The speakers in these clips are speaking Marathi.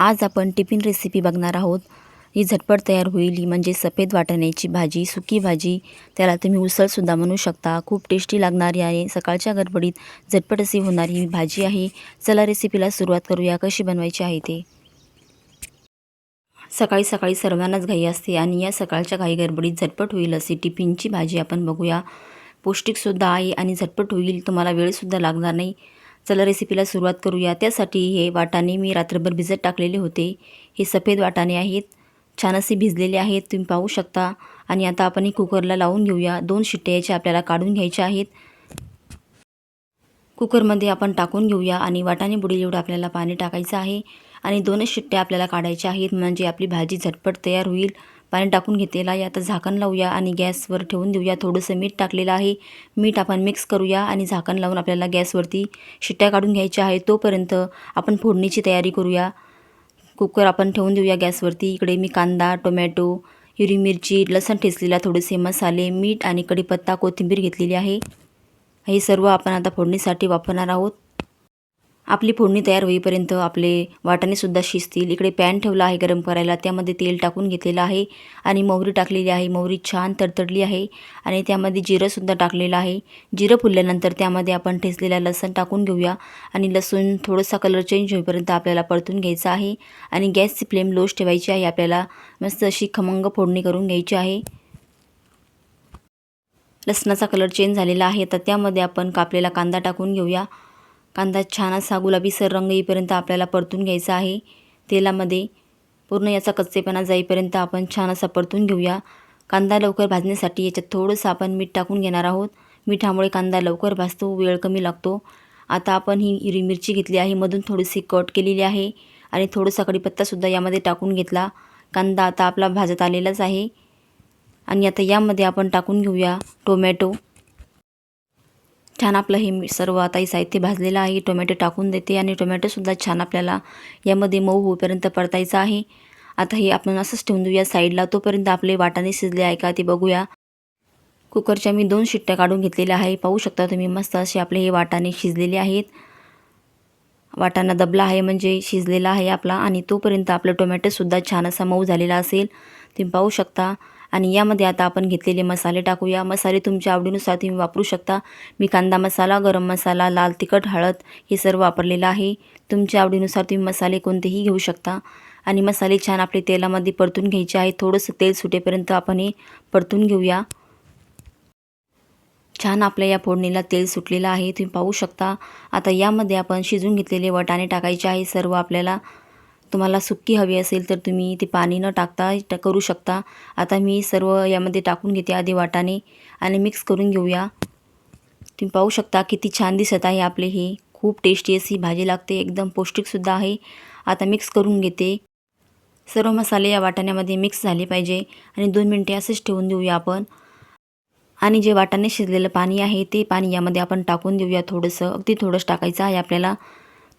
आज आपण टिफिन रेसिपी बघणार आहोत. ही झटपट तयार होईल ही म्हणजे सफेद वाटाण्याची भाजी सुकी भाजी. त्याला तुम्ही उसळसुद्धा म्हणू शकता. खूप टेस्टी लागणारी आहे. सकाळच्या गडबडीत झटपट अशी होणारी ही भाजी आहे. चला रेसिपीला सुरुवात करूया. कशी बनवायची आहे ते. सकाळी सकाळी सर्वांनाच घाई असते आणि या सकाळच्या घाई गडबडीत झटपट होईल अशी टिफिनची भाजी आपण बघूया. पौष्टिकसुद्धा आहे आणि झटपट होईल. तुम्हाला वेळसुद्धा लागणार नाही. चला रेसिपीला सुरुवात करूया. त्यासाठी हे वाटाणे मी रात्रभर भिजत टाकलेले होते. हे सफेद वाटाणे आहेत. छान असे भिजलेले आहेत. तुम्ही पाहू शकता. आणि आता आपण हे कुकरला लावून घेऊया. दोन शिट्ट्या याच्या आपल्याला काढून घ्यायच्या आहेत. कुकरमध्ये आपण टाकून घेऊया. आणि वाटाणे बुडील एवढं आपल्याला पाणी टाकायचं आहे. आणि दोनच शिट्ट्या आपल्याला काढायच्या आहेत. म्हणजे आपली भाजी झटपट तयार होईल. पाणी टाकून घेतलेला आहे आता झाकण लावूया आणि गॅसवर ठेवून देऊया. थोडंसं मीठ टाकलेलं आहे. मीठ आपण मिक्स करूया आणि झाकण लावून आपल्याला गॅसवरती शिट्ट्या काढून घ्यायच्या आहे तोपर्यंत आपण फोडणीची तयारी करूया. कुकर आपण ठेवून देऊया गॅसवरती. इकडे मी कांदा टोमॅटो हिरवी मिरची लसण ठेचलेला थोडेसे मसाले मीठ आणि कढीपत्ता कोथिंबीर घेतलेली आहे. हे सर्व आपण आता फोडणीसाठी वापरणार आहोत. आपली फोडणी तयार होईपर्यंत आपले वाटाणेसुद्धा शिजतील. इकडे पॅन ठेवला आहे गरम करायला. त्यामध्ये तेल टाकून घेतलेलं आहे आणि मोहरी टाकलेली आहे. मोहरी छान तडतडली आहे आणि त्यामध्ये जिरंसुद्धा टाकलेलं आहे. जिरं फुलल्यानंतर त्यामध्ये आपण ठेचलेला लसण टाकून घेऊया आणि लसूण थोडासा कलर चेंज होईपर्यंत आपल्याला परतून घ्यायचा आहे आणि गॅसची फ्लेम लोच ठेवायची आहे. आपल्याला मस्त अशी खमंग फोडणी करून घ्यायची आहे. लसणाचा कलर चेंज झालेला आहे. तर त्यामध्ये आपण कापलेला कांदा टाकून घेऊया. कांदा छान असा गुलाबीसर रंग येईपर्यंत आपल्याला परतून घ्यायचा आहे. तेलामध्ये पूर्ण याचा कच्चेपणा जाईपर्यंत आपण छान असा परतून घेऊया. कांदा लवकर भाजण्यासाठी याच्यात थोडंसं आपण मीठ टाकून घेणार आहोत. मिठामुळे कांदा लवकर भाजतो वेळ कमी लागतो. आता आपण ही हिरवी मिरची घेतली आहे मधून थोडीशी कट केलेली आहे आणि थोडासा कढीपत्तासुद्धा यामध्ये टाकून घेतला. कांदा आता आपला भाजत आलेलाच आहे. आणि आता यामध्ये आपण टाकून घेऊया टोमॅटो. छान आपलं हे सर्व आता हे साहित्य भाजलेलं आहे. टोमॅटो टाकून देते आणि टोमॅटोसुद्धा छान आपल्याला यामध्ये मऊ होईपर्यंत परतायचं आहे. आता हे आपण असंच ठेवून देऊया साईडला. तोपर्यंत आपले वाटाणे शिजले आहे का ते बघूया. कुकरच्या मी दोन शिट्ट्या काढून घेतलेल्या आहे. पाहू शकता तुम्ही मस्त असे आपले हे वाटाणे शिजलेले आहेत. वाटाणा दबला आहे म्हणजे शिजलेला आहे आपला आणि तोपर्यंत आपलं टोमॅटोसुद्धा छान असा मऊ झालेला असेल. तुम्ही पाहू शकता. आणि यामध्ये आता आपण घेतलेले मसाले टाकूया. मसाले तुमच्या आवडीनुसार तुम्ही वापरू शकता. मी कांदा मसाला गरम मसाला लाल तिखट हळद हे सर्व वापरलेलं आहे. तुमच्या आवडीनुसार तुम्ही मसाले कोणतेही घेऊ शकता. आणि मसाले छान आपले तेलामध्ये परतून घ्यायचे आहे. थोडंसं तेल सुटेपर्यंत आपण हे परतून घेऊया. छान आपल्या या फोडणीला तेल सुटलेलं आहे. तुम्ही पाहू शकता. आता यामध्ये आपण शिजून घेतलेले वटाणे टाकायचे आहे. सर्व आपल्याला तुम्हाला सुक्की हवी असेल तर तुम्ही ते पाणी न टाकता करू शकता. आता मी सर्व यामध्ये टाकून घेते आधी वाटाणे आणि मिक्स करून घेऊया. तुम्ही पाहू शकता किती छान दिसत आहे आपले हे. खूप टेस्टी अशी भाजी लागते. एकदम पौष्टिकसुद्धा आहे. आता मिक्स करून घेते. सर्व मसाले या वाटाण्यामध्ये मिक्स झाले पाहिजे. आणि दोन मिनटे असंच ठेवून देऊया आपण. आणि जे वाटाणे शिजलेलं पाणी आहे ते पाणी यामध्ये आपण टाकून देऊया थोडंसं. अगदी थोडंच टाकायचं आहे आपल्याला.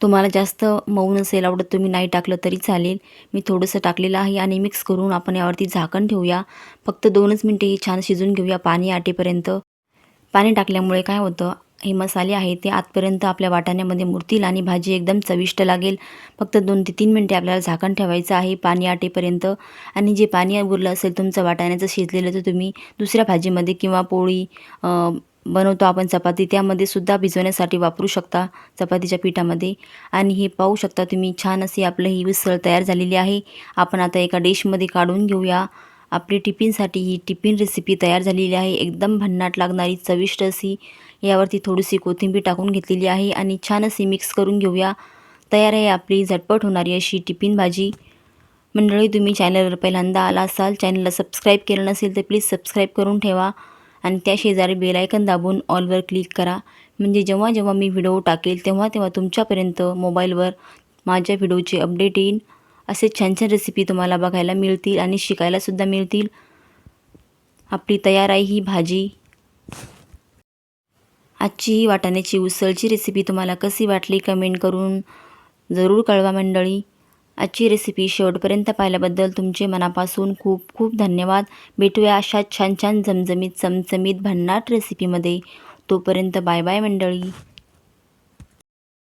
तुम्हाला जास्त मऊ नसेल आवडत तुम्ही नाही टाकलं तरी चालेल. मी थोडंसं टाकलेलं आहे आणि मिक्स करून आपण यावरती झाकण ठेवूया. फक्त दोनच मिनटे हे छान शिजून घेऊया पाणी आटेपर्यंत. पाणी टाकल्यामुळे काय होतं हे मसाले आहेत ते आतपर्यंत आपल्या वाटाण्यामध्ये मुरतील आणि भाजी एकदम चविष्ट लागेल. फक्त दोन ते तीन मिनटे आपल्याला झाकण ठेवायचं आहे पाणी आटेपर्यंत. आणि जे पाणी उरलं असेल तुमचं वाटाण्याचं शिजलेलं तर तुम्ही दुसऱ्या भाजीमध्ये किंवा पोळी बनवतो आपण. चपाती त्यामध्ये सुद्धा भिजवण्यासाठी वापरू शकता चपातीच्या पिठामध्ये. आणि हे पाहू शकता तुम्ही छान अशी आपलं ही उसळ तयार झालेली आहे. आपण आता एका डिशमध्ये काढून घेऊया. आपली टिफिनसाठी ही टिफिन रेसिपी तयार झालेली आहे. एकदम भन्नाट लागणारी चविष्ट अशी. यावरती थोडीशी कोथिंबीर टाकून घेतलेली आहे आणि छान अशी मिक्स करून घेऊया. तयार आहे आपली झटपट होणारी अशी टिफिन भाजी. मंडळी तुम्ही चॅनलवर पहिल्यांदा आला असाल चॅनलला सबस्क्राईब केलं नसेल तर प्लीज सबस्क्राईब करून ठेवा. आणि त्या शेजारी बेलायकन दाबून ऑलवर क्लिक करा. म्हणजे जेव्हा जेव्हा मी व्हिडिओ टाकेल तेव्हा तेव्हा तुमच्यापर्यंत मोबाईलवर माझ्या व्हिडिओचे अपडेट येईल असे छान छान रेसिपी तुम्हाला बघायला मिळतील आणि शिकायलासुद्धा मिळतील. आपली तयार आहे ही भाजी. आजची ही वाटाण्याची उसळची रेसिपी तुम्हाला कशी वाटली कमेंट करून जरूर कळवा मंडळी. आजची रेसिपी शेवटपर्यंत पाहिल्याबद्दल तुमचे मनापासून खूप खूप धन्यवाद. भेटूया अशा छान छान जमजमीत चमचमीत भन्नाट रेसिपीमध्ये तोपर्यंत बाय बाय मंडळी.